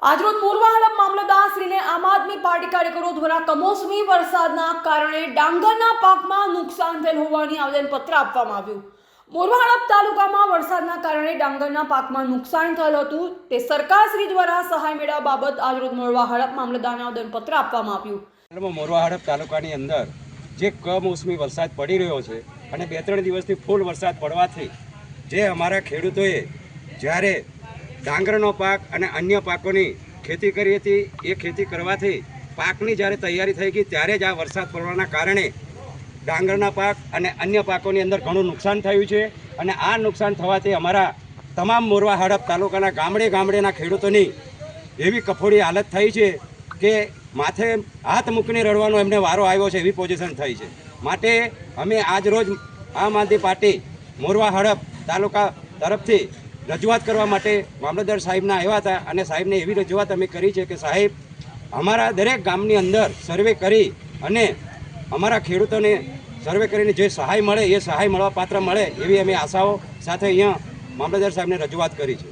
આજરોજ મોરવા હડપ મામલતદારશ્રીને આમ આદમી પાર્ટી કાર્યકરો દ્વારા કમોસમી વરસાદના કારણે ડાંગરના પાકમાં નુકસાન થયેલ હોવાની આવેદનપત્ર આપવામાં આવ્યું. મોરવા હડપ તાલુકામાં વરસાદના કારણે ડાંગરના પાકમાં નુકસાન થયેલ હતું. તે સરકારશ્રી દ્વારા સહાય મેળવવા બાબત આજરોજ મોરવા હડપ મામલતદારને આવેદનપત્ર આપવામાં આવ્યું. મોરવા હડપ તાલુકાની અંદર જે કમોસમી વરસાદ પડી રહ્યો છે અને બે ત્રણ દિવસથી ફૂલ વરસાદ પડવાથી જે અમારા ખેડૂતોએ જ્યારે ડાંગરનો પાક અને અન્ય પાકોની ખેતી કરી હતી. એ ખેતી કરવાથી પાકની જ્યારે તૈયારી થઈ ગઈ ત્યારે જ આ વરસાદ પડવાના કારણે ડાંગરના પાક અને અન્ય પાકોની અંદર ઘણું નુકસાન થયું છે અને આ નુકસાન થવાથી અમારા તમામ મોરવા હડપ તાલુકાના ગામડે ગામડેના ખેડૂતોની એવી કફોડી હાલત થઈ છે કે માથે હાથ મૂકીને રડવાનો એમને વારો આવ્યો છે એવી પોઝિશન થઈ છે. માટે અમે આજ રોજ આમ આદમી પાર્ટી મોરવા હડપ તાલુકા તરફથી રજૂઆત કરવા માટે મામલતદાર સાહેબના આવ્યા હતા અને સાહેબને એવી રજૂઆત અમે કરી છે કે સાહેબ, અમારા દરેક ગામની અંદર સર્વે કરી અને અમારા ખેડૂતોને સર્વે કરીને જે સહાય મળે એ સહાય મળવા પાત્ર મળે એવી અમે આશાઓ સાથે અહીંયા મામલતદાર સાહેબને રજૂઆત કરી છે.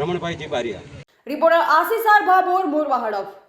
Ramanbhai ji Bariya. Reporter Ashish R Bhabhor Morva Hadaf